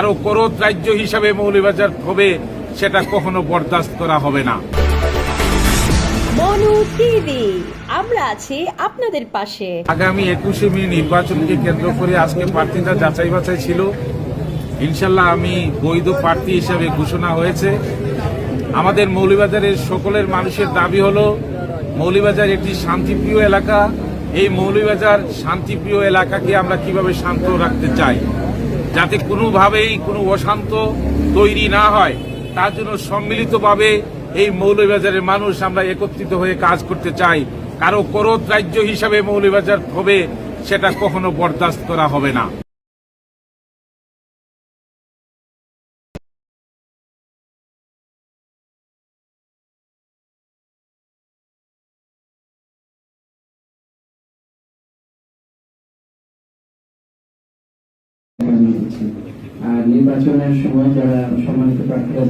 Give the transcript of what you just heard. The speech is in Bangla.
কারও করত রাজ্য হিসাবে মৌলভীবাজার হবে সেটা কখনো বরদাস্ত করা হবে না। মনু টিভি আমরা আছি আপনাদের পাশে। আগামী একুশে মে নির্বাচনকে কেন্দ্র করে আজকে প্রার্থীরা যাচাই বাছাই ছিল। ইনশাল্লাহ আমি বৈধ প্রার্থী হিসাবে ঘোষণা হয়েছে। আমাদের মৌলভীবাজারের সকলের মানুষের দাবি হলো মৌলভীবাজার একটি শান্তিপ্রিয় এলাকা। এই মৌলভীবাজার শান্তিপ্রিয় এলাকাকে আমরা কীভাবে শান্ত রাখতে চাই? যাতে কোনোভাবেই কোনো অশান্ত তৈরি না হয়, তার জন্য সম্মিলিতভাবে এই মৌলবাজারের মানুষ আমরা একত্রিত হয়ে কাজ করতে চাই। কারও করত রাজ্য হিসাবে মৌলবাজার হবে, সেটা কখনো বরদাস্ত করা হবে না। আর নির্বাচনের সময় যারা সম্মানিত প্রার্থীরা